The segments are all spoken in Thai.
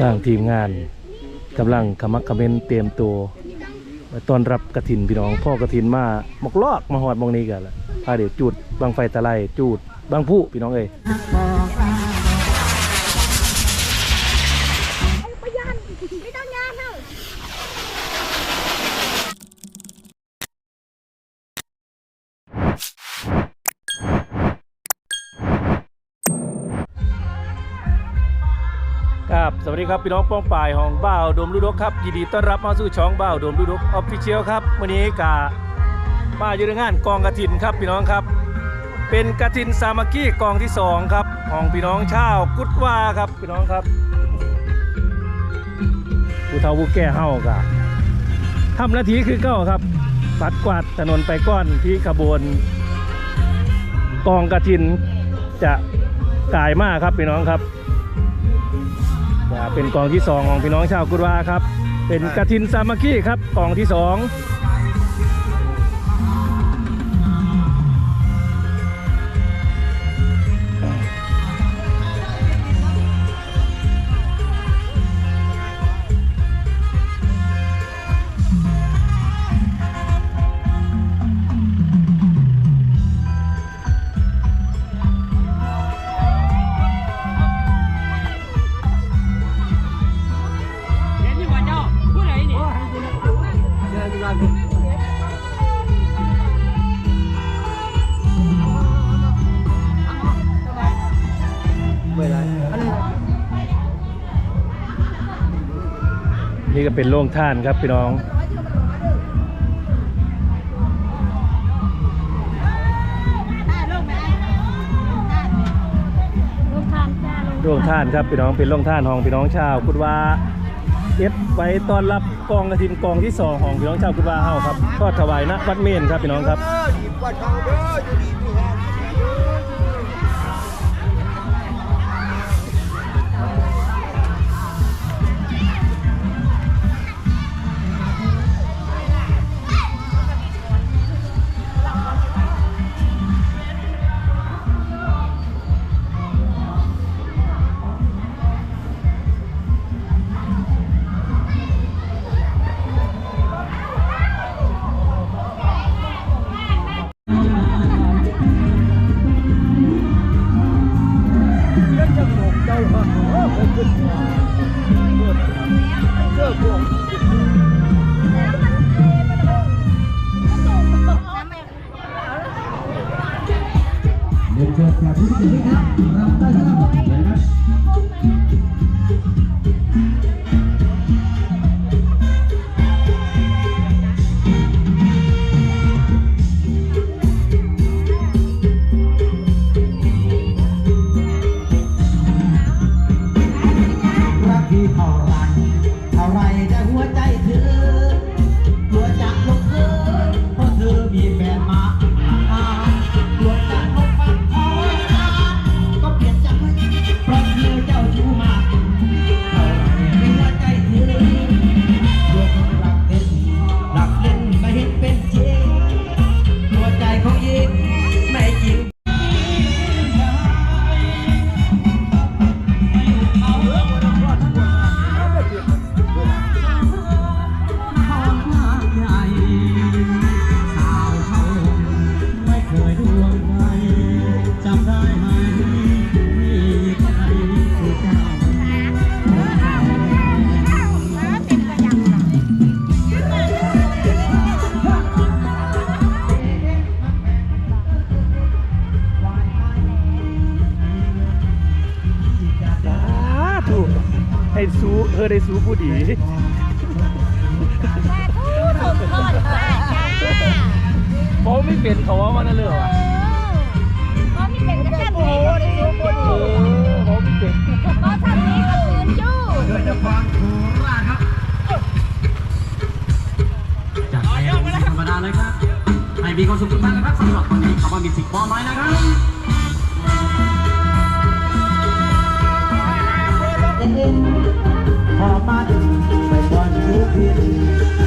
ทางทีมงานกำลังขมักขม้นเตรียมตัวไว้ต้อนรับกระถินพี่น้องพ่อกระถินมาหมกลอกมาหอดมองนี้กันละพาเดี๋ยวจูดบางไฟตะไลจูดบางผู้พี่น้องเอ้ย วัสดีครับพี่น้องป้องป่ายของบ้าวโดมลูดกครับยินดีต้อนรับมาสู่ช่องบ้าวโดมลูดกออฟฟิเชียลครับวันนี้กามาอยู่ในงานกองกระถินครับพี่น้องครับ เป็นกระถินสามัคคีกองที่สองครับของพี่น้องชาวกุดว่าครับพี่น้องครับผู้เฒ่าผู้แก่เฮากะทำหน้าที่คือเก้าครับปัดกวาดถนนไปก้อนที่ขบวนกองกระถินจะกายมากครับพี่น้องครับ เป็นกองที่ 2 ของพี่น้องชาวกุดวาครับ เป็นกระทินสามัคคีครับกองที่ 2 เป็นโรงท่านครับพี่น้องลงทานจ้าลงโรงท่านครับพี่น้องเป็นโรงท่านของพี่น้องชาวกุดวาเก็บไว้ต้อนรับกองกระถินกองที่สองของพี่น้องชาวกุดวาเฮาครับทอดถวายณวัดเมนครับพี่น้องครับ ธรรมดาเลยครับให้มีความสุขมากนะครับสำหรับวันนี้คำว่ามีสิ่งมอบหมายนะครับพอมาถึงไปก่อนทุกที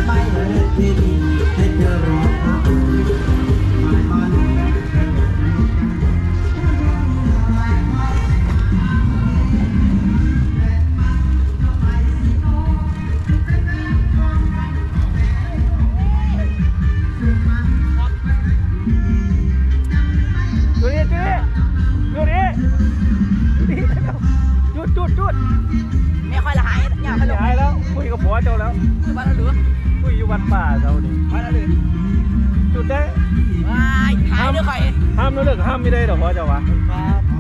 ไม่เลยทีให้เธอรอ เจ้าแล้วบ้านเราหรือคุยอยู่วัดป่าเจ้านี่บ้านเราหรือจุดได้ว้ายหายเรื่องใครห้ามนั่นเลิกห้ามไม่ได้หรอกพ่อเจ้าวะ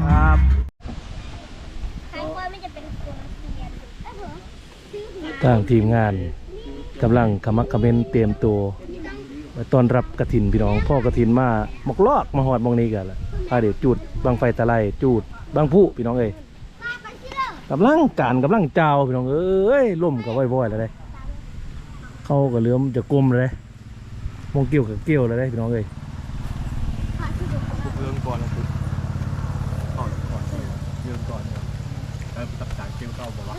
ครับใครว่าไม่จะเป็นคนเรียนแล้วผมซื้อหัวทางทีมงานกำลังขมักเขม้นเตรียมตัวไว้ต้อนรับกระถินพี่น้องพ่อกระถินมาหมกลอกมาหอดหมองนี้กันละพาเดี๋ยวจูดบางไฟตะไลจูดบางผู้พี่น้องเอ้ยกำลังการกำลังเจ้าพี่น้องเอ้ยล่มกับว่อยๆแล้วได้ เข้ากับเรือมจะกลมเลยมองเกี่ยวกับเกี่ยวเลยได้พี่น้องเอ้ยเรื่องก่อนนะคือก่อนก่อนเรื่องก่อนแล้วตัดสายเกี่ยวเข้าบอกว่า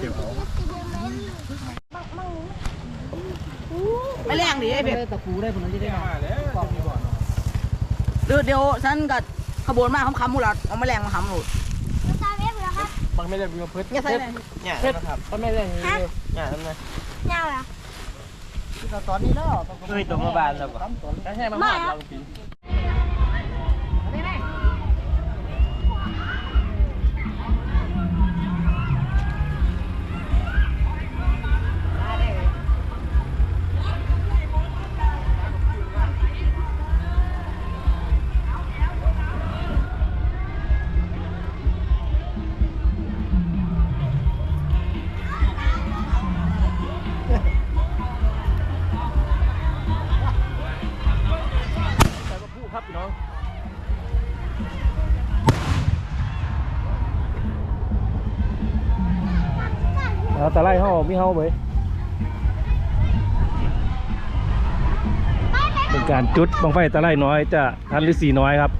เกี่ยวเขาไม่แรงดิไอ้เบ็ดตะปูได้ผลจะได้มาแล้วมีบ่อนเดี๋ยวเดี๋ยวฉันกับขบวนมาคำๆมูหลัดเอาแมลงมาทำหนูตาเว็บเหรอครับบางไม่ได้มีมาเพิ่มอย่าใส่เลยเนี่ยนะครับเขาไม่ได้นี่เลยเนี่ยทำไงเจ้าเหรอ ตอนนี้แล้วเฮ้ยตัวมาบานแล้วก็ใช่มาบ มีเฮาเว้ยเป็นการจุดบังไฟตะไลน้อยจะทันหรือสีน้อยครับ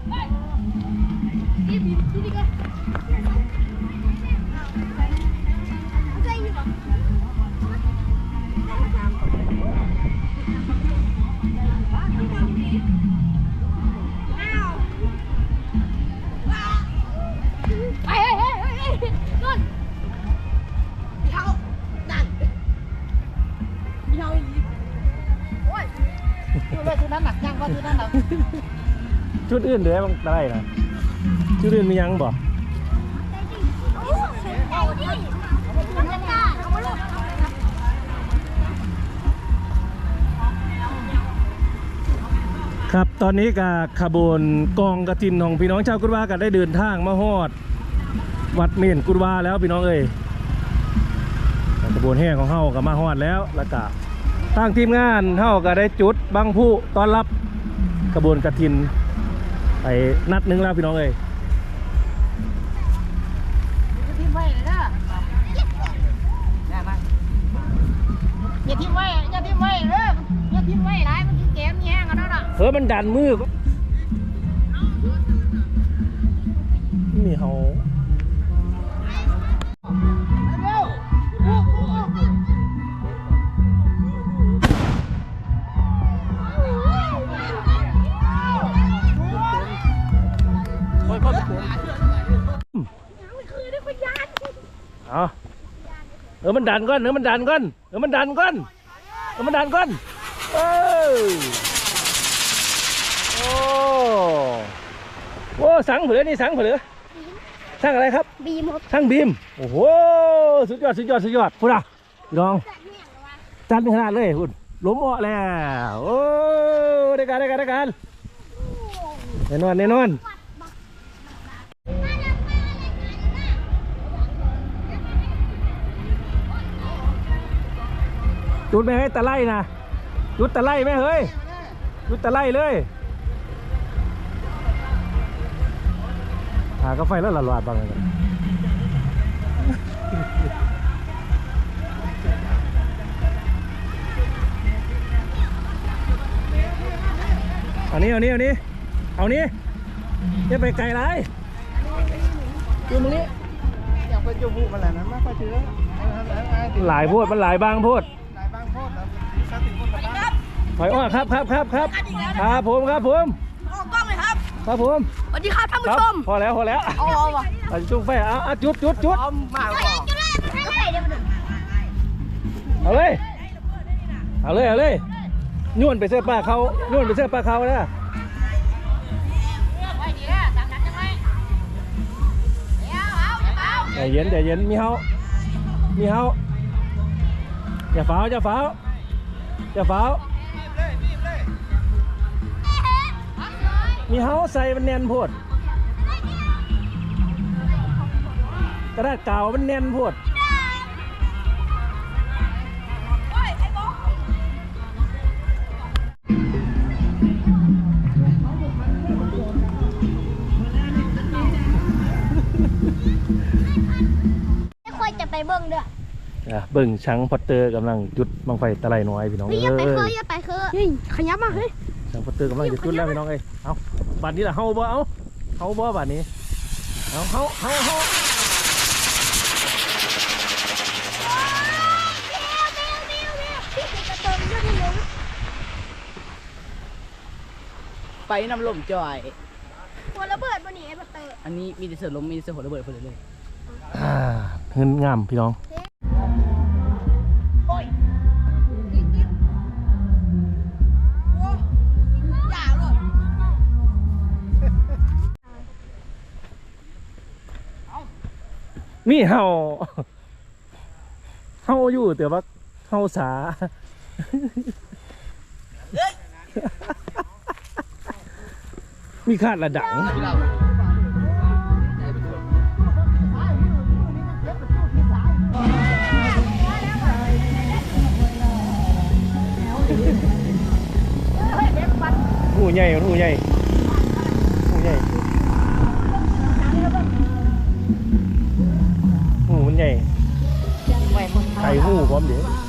ชุดอื่นเหลือบังตะไลนะชุดอื่นมียังบ่โอ้สนใจดิทำกันได้เอามาลูกครับตอนนี้กับขบวนกองกระถินของพี่น้องชาวกุฎวากันได้เดินทางมาฮอด วัดเมนกุฎวาแล้วพี่น้องเอ้ยขบวนแห่ของเฮาก็มาฮอดแล้วแล้วก็ทางทีมงานเฮาก็ได้จุดบังผู้ต้อนรับขบวนกระถิน ไปนัดหนึงแล้วพี่น้องเอ้ยทิ้งไว้เลยนะอย่ามาอย่าทิ้งไว้อย่าทิ้งไว้เด้ออย่าทิ้งไว้หลายมันกินแกมแย่งกันนั่นน่ะเฮ้ยมันดันมือมีเฮา มันดันก่อนเออมันดันก่อนเออมันดันก่อนเออมันดันก่อนเออโอ้โอ้สังเผือนี่สังเผือสังอะไรครับ บีมครับสังบีมโอ้โหสุดยอดสุดยอดสุดยอดพูดอะพี่น้องจัดขนาดเลยคุณล้มเหมาะแล้วโอ้ได้การได้การได้การแน่นอนแน่นอน จุดไปให้ตะไลนะจุดตะไลไหมเฮ้ยจุดตะไลเลยหากาแฟแล้วละลาดบ้างเลยเอานี้เอานี้เอานี้เอานี้จะไปไกลไรคือมึงนี่อยากไปจูบุมันแหละนะมากกว่าเชื้อหลายโพดมันหลายบางโพด ถอยอ้อครับครับครับครับครับผมครับผมโอ้กล้องเลยครับ ครับผมสวัสดีครับท่านคผู้รับชมพอแล้วพอแล้วเอาเอาวะเอาจุดไฟเอาเอาจุดจุดจุดเอามาก่อนจุฬาก็ไปเดี๋ยวมาดูเอาเลยเอาเลยเอาเลยนวลไปเสื้อปลาเขานวลไปเสื้อปลาเขานะไว้ดีนะตามนั้นจังไว้เดี๋ยวเอาอย่าเอาเอเย็นใจเย็นมีเฮามีเฮาอย่าฟ้าวอย่าฟ้าวอย่าฟ้าว มีเฮาใส่มันแน่นโพดกระดาษกาวมันแน่นโพดไม่ค่อยจะไปเบิ่งเด้ออะเบิ่งช้างพอตเตอร์กำลังจุดบังไฟตะไลน้อยพี่น้องเฮ้ยเอ้อย่าไปเคยยอย่าไปเคยเฮ้ยขยับมาเฮ้ยช้างพอตเตอร์กำลังจะจุดแล้วพี่น้องเอ้ยเอา บัดนี้ละเฮาบ่เอาเฮาบ่บัดนี้เอาเฮาเฮาเฮาไปน้ำลมจอย หัวระเบิดบนนี้ไอ้บัตเตอร์อันนี้มีแต่เสือลมมีแต่เสือหัวระเบิดเพื่อนเลยอ่าเงินงามพี่น้อง มีเฮาเฮาอยู่แต่ว่าเฮาสามีคาดระดัง หูใหญ่หูใหญ่ ข่หู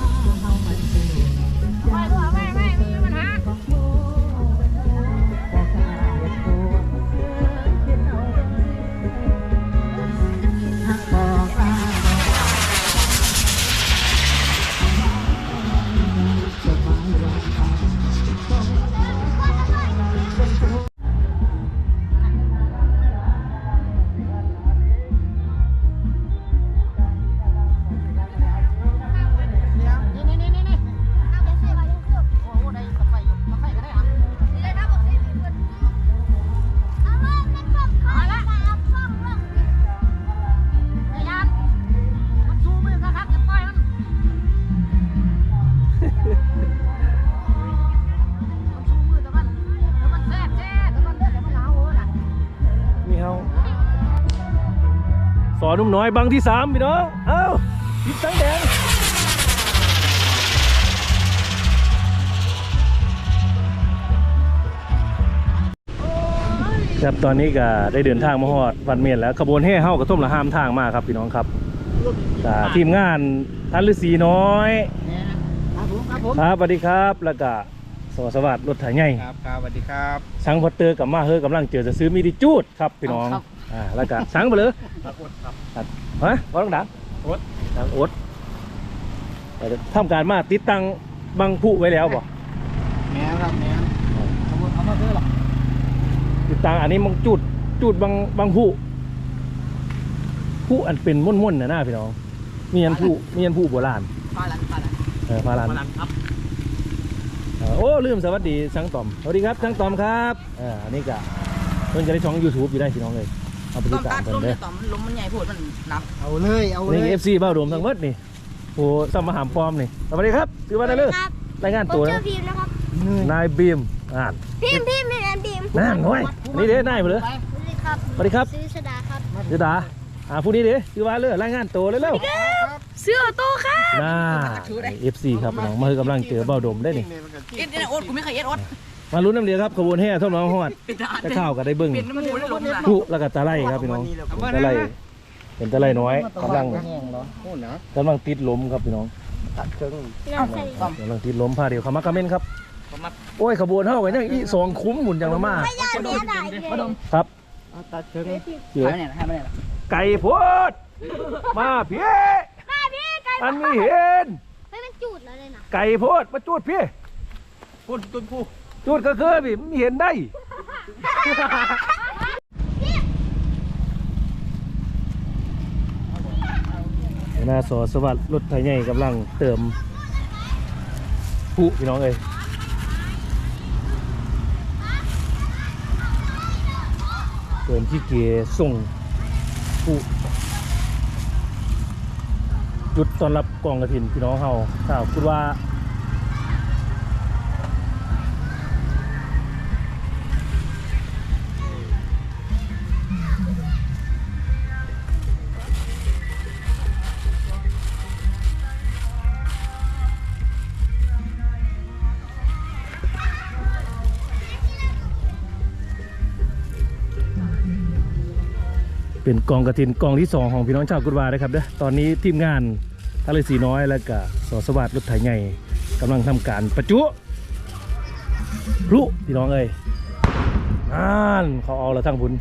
นนุ่มน้อยบังที่สามพี่น้องเอ้ายิบสังแดงครับตอนนี้ก็ได้เดินทางมาฮอดวันเมียนแล้วขบวนแห่เฮากระท่มละห้ามทางมาครับพี่น้องครับก็ทีมงานทันฤาษีน้อยครับผมครับผมครับสวัสดีครับแล้วก็สวัสดีรถไถใหญ่ครับครับสวัสดีครับสังพอตเตอร์กับมาเฮอกำลังเจอจะซื้อมีดิจูดครับพี่น้องครับ อ่าแล้วก็สังไปเลยครับอดครับฮะว่าต้องดังอดดังอดแต่ทำการมาติดตั้งบังผู้ไว้แล้วบ่แม่ครับแม่เอามาเอามาเพื่อหรอติดตั้งอันนี้มังจูดจูดบังบังผู้ผู้อันเป็นม่วนๆนะหน้าพี่น้องมีอันผู้มีอันผู้โบราณปลาลันปลาลันเออพาลานมาลันครับเออโอ้ลืมสวัสดีสังตอมสวัสดีครับสังตอมครับอ่าอันนี้ก็เพิ่นจะได้ช่อง YouTube อยู่ได้พี่น้องเลย เอาไปต้ติอดงตาตัมดเพิ่ลนมเด้เนี่อยต่อมันลมมันใหญ่พูดมันนับเอาเลยเอาเลนี่ยเอฟซีบ้าโดมทั้งหมดนี่โอ้สมหามปลอมนี่สวัสดีครับชื่อว่าอะไรเลยครับรายงานผมตัวชื่นะอพิมพ์นะครับนายบีมอ่านพิมพ์พิมพ์พิมพ์แอนพิมพ์นั่นโอ้ยนี่เด้นายไปเลยสวัสดีครับสวัสดีครับซื้อสดาครับเดี๋ยวตาอ่าผู้นี้เด้ชื่อว่าเลยรายงานตัวเลยเร็วเสื้อโตครับน่าเอฟซีครับน้องมาคือกำลังเจอเบ้าโดมได้นี่เอ็ดเอ็ดโอ๊ตกูไม่เคยเอ็ดโอ๊ต มาลุ้นน้ำเดียวครับขบวนแห่ท่อมน้องฮอดเป็นทหารจะเข้าวกับได้เบิ้งเป็นน้ำมูได้ลมนะผู้แล้วก็ตะไลครับพี่น้องตะไลเป็นตะไลน้อยกำลังโอ้นะกำลังติดลมครับพี่น้องตัดเชิงน้ำใส่กำลังติดลมพาเดียวขมักกระเม็นครับโอ้ยขบวนเท่ากันยังอีสองคุ้มหมุนจังละมาไม่ยากเนี้ยได้เลยมาดมครับตัดเชิงเสือให้มาเนี่ยให้มาเนี่ยไก่โพดมาพี่มาพี่ไก่อันมีเห็นเฮ้ยมันจูดแล้วเลยนะไก่โพดมาจูดพี่พูดต้นผู้ จูดก็คือพี่มีเห็นได้ หน้าสอสวัสดิ์รถไถใหญ่กำลังเติมผู้พี่น้องเอ้ยเติมที่เกียร์ส่งผู้จุดตอนรับกองกระถินพี่น้องเฮาถ้าคุณว่า เป็นกองกระถินกองที่สองของพี่น้องชาวกุฎวานะครับเด้อตอนนี้ทีมงานทะเลสีน้อยและก็สอสวัสดิ์รถไถใหญ่กำลังทำการประจุพลุพี่น้องเอ้ยอ่านเขาเอาละทั้งบุญ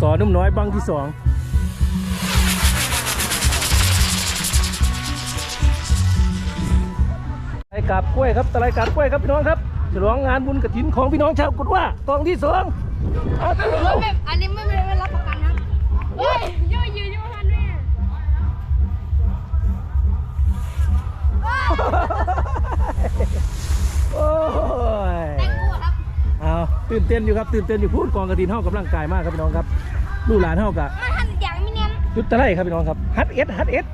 สอนุ่มน้อยบังที่สองตะไลกาบกล้วยครับตะไลกาบกล้วยครับพี่น้องครับฉลองงานบุญกระถินของพี่น้องชาวกุฎว่า กองที่สองเอาเถอะแบบอันนี้ ตื่นเต้นอยู่ครับตื่นเต้นอยู่พูดกองกระถินเท่ากับร่างกายมากครับพี่น้องครับลูกหลานเท่ากับมาหันอย่างมิเนียมจุดตะไลครับพี่น้องครับฮัดเอสฮัดเอส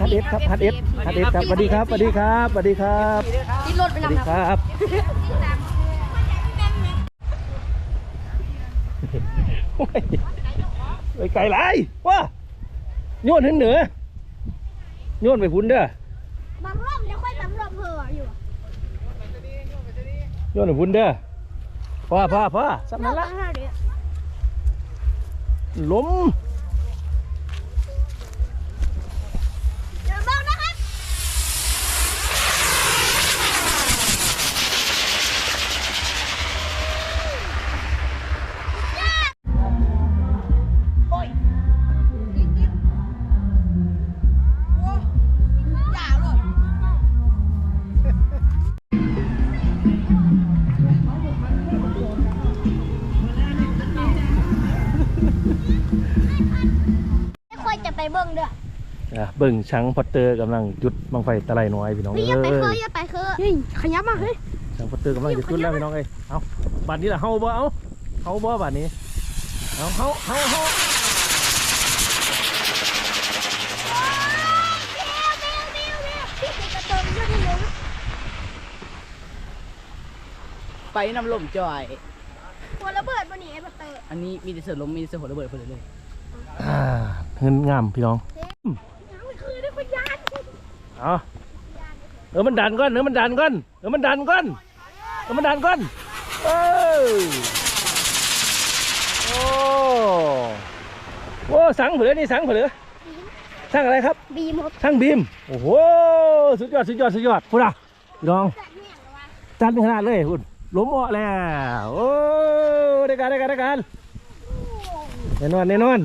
ฮัดเอสครับฮัดเอสฮัดเอสครับสวัสดีครับสวัสดีครับสวัสดีครับที่รถไปสวัสดีนำครับครับ ที่ตามโอ้ยไปไกลไรว้าโยนถึงเหนือโยนไปพุ่นเด้อบางรอบจะค่อยบางรอบเพออยู่ โยนไปพุ่นเด้อ พ่อพ่อพ่อสำรนัอนบละละเดี๋ยวล้ม เบิ่งช้างพอตเตอร์กำลังจุดบังไฟตะไลน้อยพี่น้องเฮ้ยเอ้อย่าไปเคยยอย่าไปเคยเฮ้ยขยับมาเฮ้ยช้างพอตเตอร์กำลังจะจุดแล้วพี่น้องเอ้ยเอาบัดนี้ล่ะเฮาบ่เอาเฮาบ่บัดนี้เอาเฮาเฮาเฮาพี่กระเติมด้วยนี่เลยไปน้ำลมจอยหัวระเบิดวันนี้ไอ้บัตเตอร์อันนี้มีแต่เสือลมมีแต่เสือหัวระเบิดเพื่อนเลยอ่าเงินงามพี่น้อง ไม่เคยได้พยาน เอาเออมันดันก่อนเออมันดันก่อนเออมันดันก่อนเออมันดันก่อนเออโอ้โอ้สังเผือนี่สังเผือสังอะไรครับ บีมครับสังบีม โอ้โห สุดยอด สุดยอด สุดยอดพูดอะพี่น้อง จัดขนาดเลยคุณล้มเหมาะแล้ว โอ้ได้การได้การได้การแน่นอนแน่นอน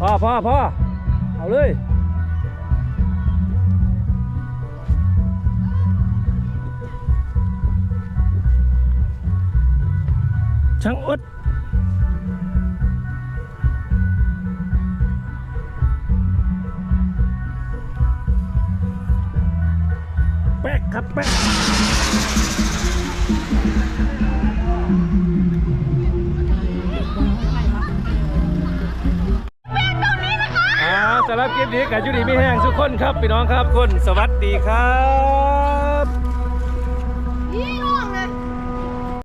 พ่อพ่อพ่อเอาเลยช่างอดแป๊กครับแป๊ก สำหรับคลิปนี้กับยุดีไม่แห้งทุกคนครับพี่น้องครับคนสวัสดีครับ